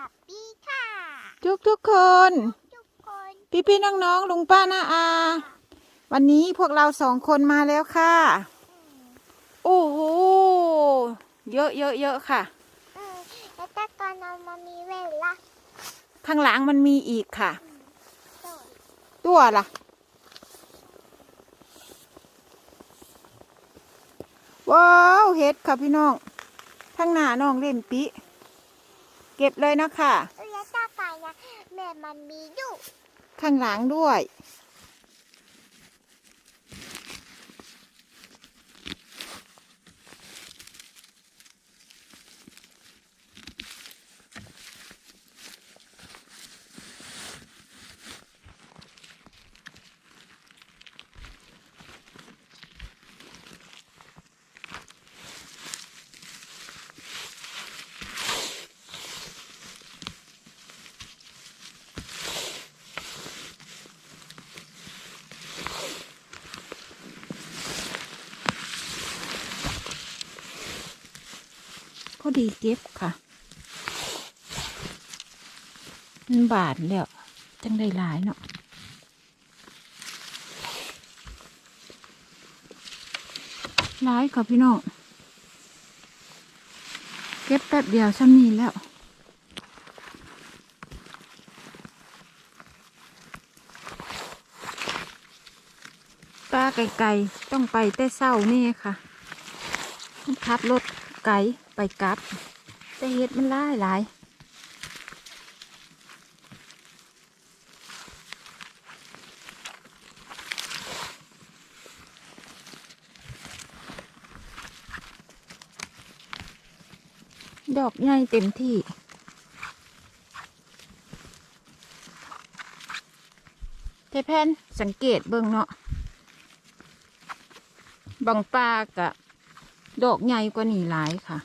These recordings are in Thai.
สับปีค่ะทุกทุกๆคน ทุกคนพี่พี่น้องน้องๆลุงป้าน้าอา วันนี้พวกเราสองคนมาแล้วค่ะ โอ้โห เยอะเยอะเยอะค่ะอืมแล้วแต่ก่อนเรามามีเวลาข้างหลังมันมีอีกค่ะโดดตัวล่ะ ว้าวเฮ็ดค่ะพี่น้องข้างหน้าน้องเล่นปิ เก็บเลยนะค่ะแล้วแต่ก่อนนะแม่มันมีอยู่ข้างหลังด้วย ดีเก็บค่ะมันบาทแล้วจังได้หลายเนาะหลายค่ะพี่น้องเก็บแป๊บเดียวซ้ำนี้แล้วปลาไก่ๆต้องไปแต่เศร้านี่ค่ะมันขับรถ ไกลไปกลับแต่เห็ดมันหลายหลายดอกใหญ่เต็มที่ เทแพนสังเกตเบิ่งเนาะบางปลากะ ดอกใหญ่กว่านี่หลายค่ะ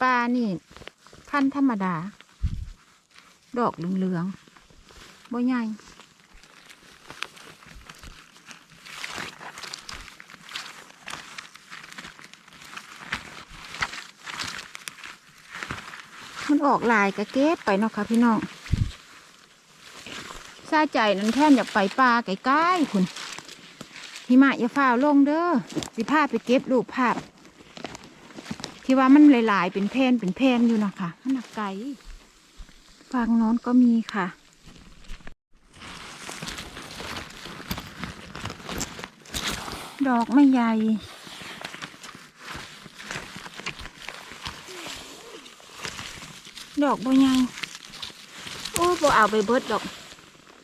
ปลานี่พันธรรมดา ดอกเหลืองๆบ่ใหญ่มันออกลายกระเก็บไปเนาะค่ะพี่น้องซาใจนั้นแท่นอยากไปปลาไกลๆคุณ หิมะอย่าฝ่าลงเด้อสิพาไปเก็บรูปภาพ ที่ว่ามันหลาย ๆ เป็นแผ่นเป็นแผ่นอยู่นะคะมันหนักไก่ฝั่งโน้นก็มีค่ะดอกไม่ใหญ่ ดอกบ่ใหญ่ โอ้บ่เอาไปเบิดดอก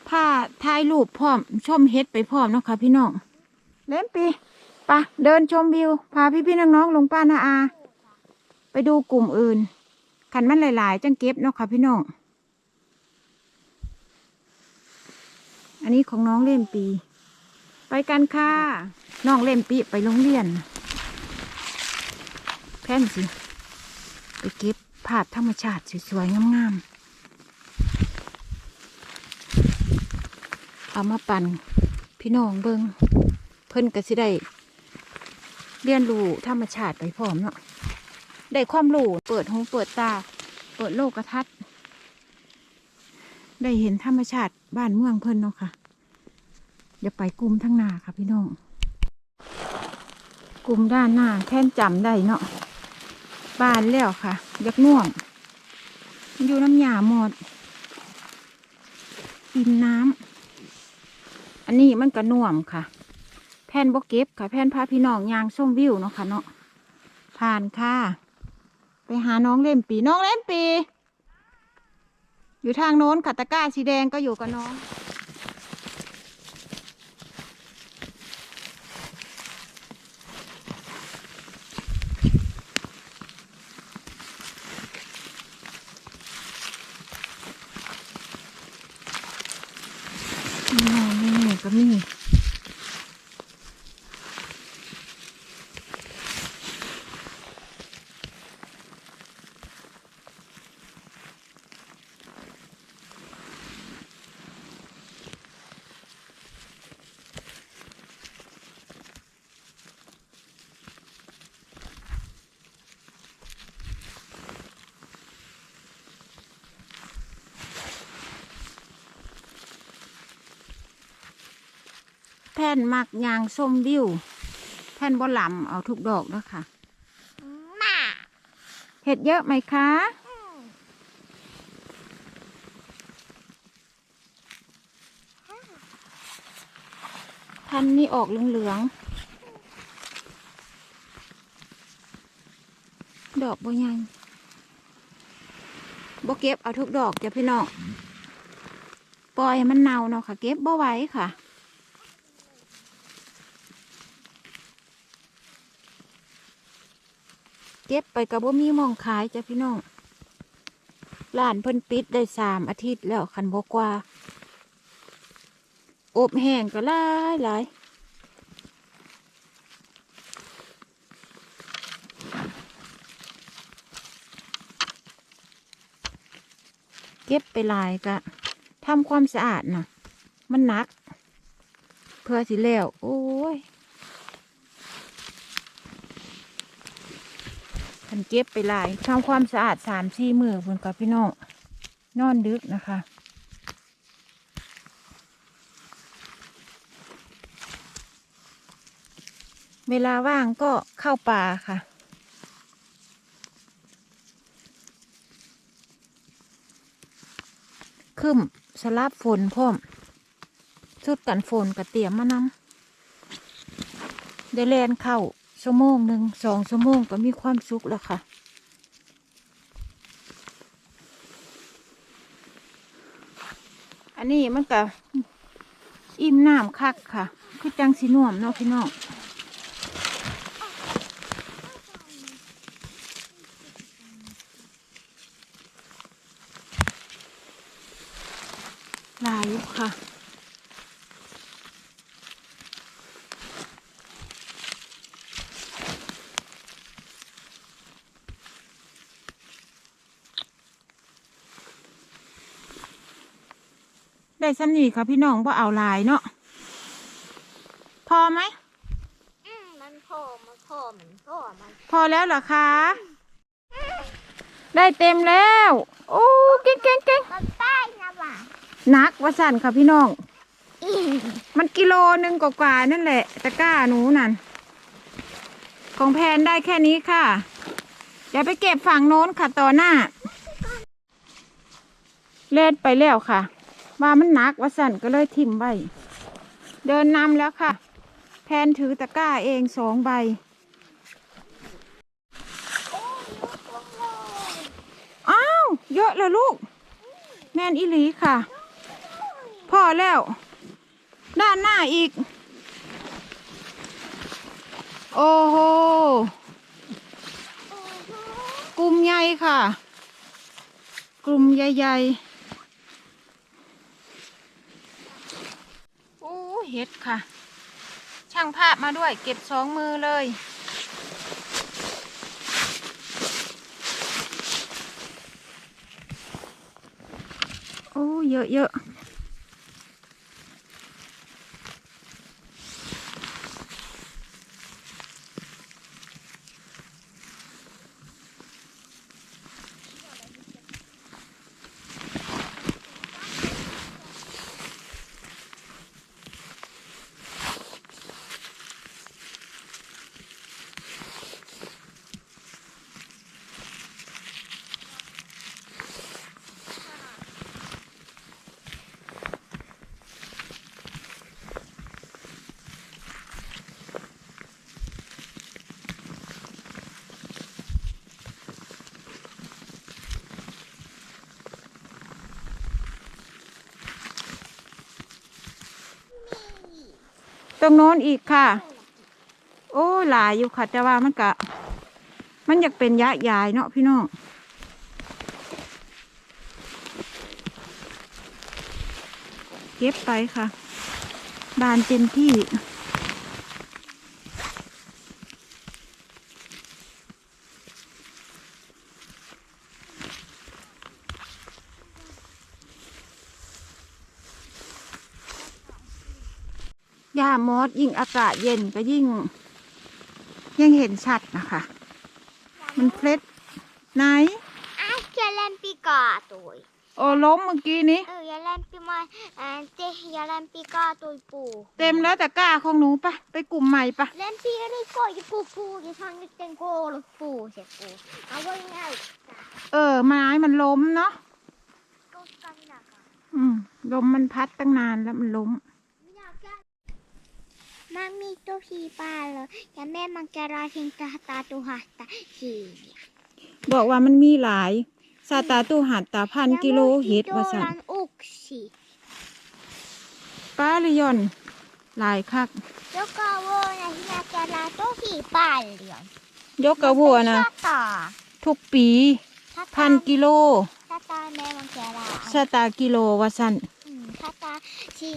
ถ้าถ่ายรูปพร้อม ชมเฮ็ดไปพร้อมเนาะค่ะพี่น้อง เล่มปีปะเดินชมวิว พาพี่พี่น้องน้องๆลงป้านาอา ไปดูกลุ่มอื่น ขันมันหลาย ๆ จังเก็บเนาะค่ะพี่น้อง อันนี้ของน้องเล่มปี ไปกันค่ะ น้องเล่มปีไปโรงเรียน แพ่นสิ ไปเก็บภาพธรรมชาติสวย ๆ งามๆเอามาปั่นพี่น้องเบิ้ง เพิ่นก็สิได้ เรียนรู้ธรรมชาติไปพร้อมเนาะได้ความรู้เปิดหูเปิดตา เปิดโลกทัศน์ได้เห็นธรรมชาติบ้านเมืองเพิ่นเนาะค่ะอย่าไปกลุ่มทั้งหน้าค่ะพี่น้องกลุ่มด้านหน้าแค่นจำได้เนาะบานแล้วค่ะยักน่วง อยู่น้ำหยาหมดอินน้ำอันนี้มันกระน่วมค่ะ ผ่นบกเก็บค่ะแผ่นพาพี่น้องยางส้มวิวเนาะค่ะเนาะผ่านค่ะ ไปหาน้องเล่มปีน้องเล่มปี อยู่ทางโน้นค่ะตะกร้าสีแดงก็อยู่กับน้องน้องนี่ก็มี ผ่นมักยางส้มวิวแผ่นบ่หลำเอาทุกดอกแล้วค่ะเห็ดเยอะไหมคะอืมแผ่นนี้ออกเหลืองๆ ดอกบ่ใหญ่บเก็บเอาทุกดอกจ้ะพี่น้อง ปล่อยให้มันเน่าเนาะค่ะ เก็บบ่ไว้ค่ะ ก็บไปกับบ่มีมองขายจ้ะพี่น้องร้านเพิ่นปิดได้สามอาทิตย์แล้วคันบกว่า อบแห้งก็หลายหลายเก็บไปลายก็ทำความสะอาดน่ะ มันหนัก เพื่อสิแล้ว โอ้ยันเก็บไปลายทำความสะอาดสามสี่มือเพิ่นกับพี่น้องนอนดึกนะคะเวลาว่างก็เข้าป่าค่ะ ขึ้นสลับฝนพร้อมชุดกันฝนกับเตียมมานำได้แลนเข้า ชั่วโมงหนึ่งสองชั่วโมงก็มีความสุขแล้วค่ะ อันนี้มันก็อิ่มน้ำคักค่ะ คือจังสีน่วมเนาะพี่น้องลายค่ะ ได้ซ้ำนี่ค่ะพี่น้องว่าเอาหลายเนาะพอไหมอืมมันโผล่มันโผล่มันโผล่มันพอแล้วเหรอคะ ได้เต็มแล้วโอ้เก่งเก่งเก่งมันใต้นะว่ะหนักว่าสั่นค่ะพี่น้องอีมันกิโลหนึ่งกว่าๆนั่นแหละ ตะกร้าหนูนั่น ของแพนได้แค่นี้ค่ะเดี๋ยวไปเก็บฝั่งโน้นค่ะต่อหน้า เล่นไปแล้วค่ะ ว่ามันหนักว่าสั่นก็เลยทิ่มไว้เดินนำแล้วค่ะ แพนถือตะกร้าเองสองใบ อ้าว เยอะเลยลูก แมนอิลีค่ะ พอแล้ว ด้านหน้าอีก โอ้โหกลุ่มใหญ่ค่ะ กลุ่มใหญ่ๆ โอ้ เห็ดค่ะ ช่างภาพมาด้วย เก็บสองมือเลย โอ้ เยอะเยอะ ตรงโน้นอีกค่ะ โอ้หลายอยู่ค่ะแต่ว่ามันกะ มันอยากเป็นยะยายเนาะพี่น้องเก็บไปค่ะ บานเต็มที่ มอดยิ่งอากาศเย็นก็ยิ่งยังเห็นชัดนะคะ มันเพล็ดไหนอะเจเลนปีกาตัวโอ้ล้มเมื่อกี้นี้เอออย่าเล่นปีมาเอ่อเจ๊อย่าเล่นปีก้าตัวปูเต็มแล้วแต่กล้าของหนูปะไปกลุ่มใหม่ปะเล่นปีก็ได้ก็อย่าปูปูอย่าทำอย่าเต็งโกหรือปูเสียปูเอาไว้ไงเออไม้มันล้มเนาะก็กันหนักอะอืมลมมันพัดตั้งนานแล้วมันล้ม มันมีตัวผีป่าเลยอย่าแม่มันจะรอทิ้งตาตาตัวหัตาสีบอกว่ามันมีหลายซาตาตู้หัดตาพันกิโลเฮ็ดว่าสั่นลันอุกสิป้าหรือยอนหลายคักแล้วก็ว่านะที่นาจะรอตัวผีป่าเหลียนยกกระวัวนะตาตาทุกปีพันกิโลตาตาแม่มันจะรอซาตากิโลว่าสั่นอืมตาตาชิ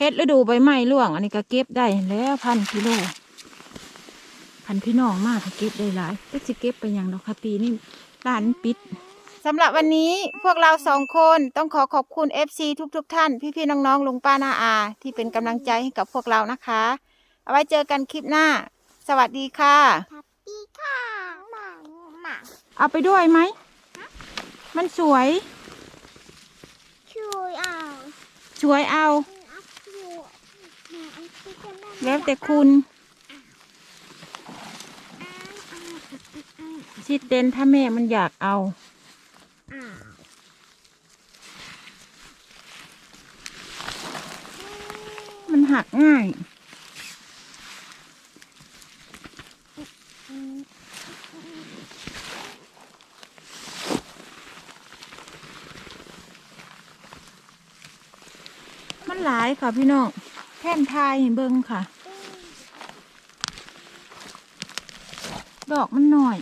ญาชิญาจะรอยกโวนะเฮ็ดฤดูใบไม้ร่วง อันนี้ก็เก็บได้แล้วพันกิโลพันพี่น้องมากเก็บได้หลายก็สิเก็บไปอย่างดอกค่ะปีนี้ร้านปิดสำหรับวันนี้พวกเราสองคนต้องขอขอบคุณ FC ทุกๆทท่าน พี่ๆน้องๆลุงป้านาอา ที่เป็นกำลังใจให้กับพวกเรานะคะ เอาไว้เจอกันคลิปหน้า สวัสดีค่ะทับปีค่ะหมาหมาเอาไปด้วยไหม มันสวย ช่วยเอาสวยเอา อัพยูแม่อันที่จะได้ แล้วแต่คุณชิดเด่นถ้าแม่มันอยากเอาอมันหักง่าย มันหลายค่ะพี่น้อง แท่นทายให้เบิ่งค่ะ ดอกมันหน่อย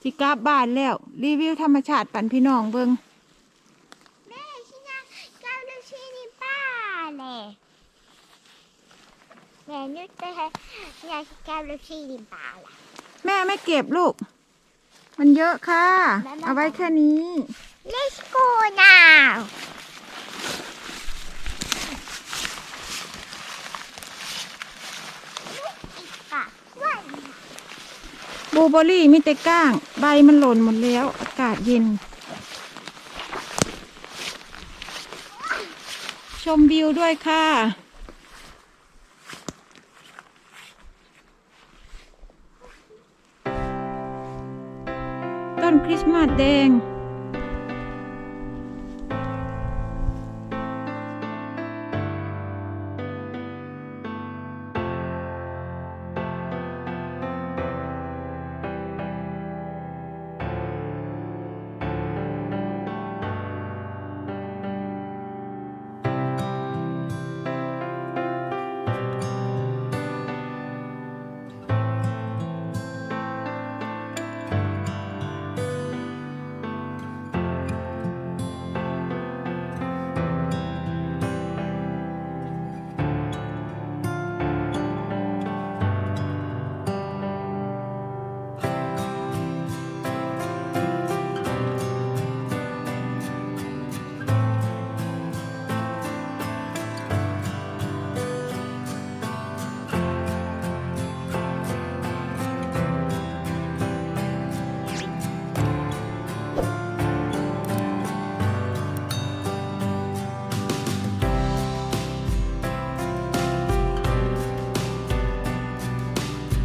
สิกลับบ้านแล้ว รีวิวธรรมชาติปันพี่น้องเบิ่งแม่ชินะเจ้าดูชินี่ป้าเลยแม่นึกแต่ชินะเจ้าดูชินี่ป้าล่ะแม่ไม่เก็บลูก มันเยอะค่ะแม่มาเอาไว้แค่นี้ Let's go now ค่ะวัน บลูเบอร์รี่มีแต่ก้าง ใบมันหล่นหมดแล้ว อากาศเย็น ชมวิวด้วยค่ะ ต้นคริสต์มาสแดง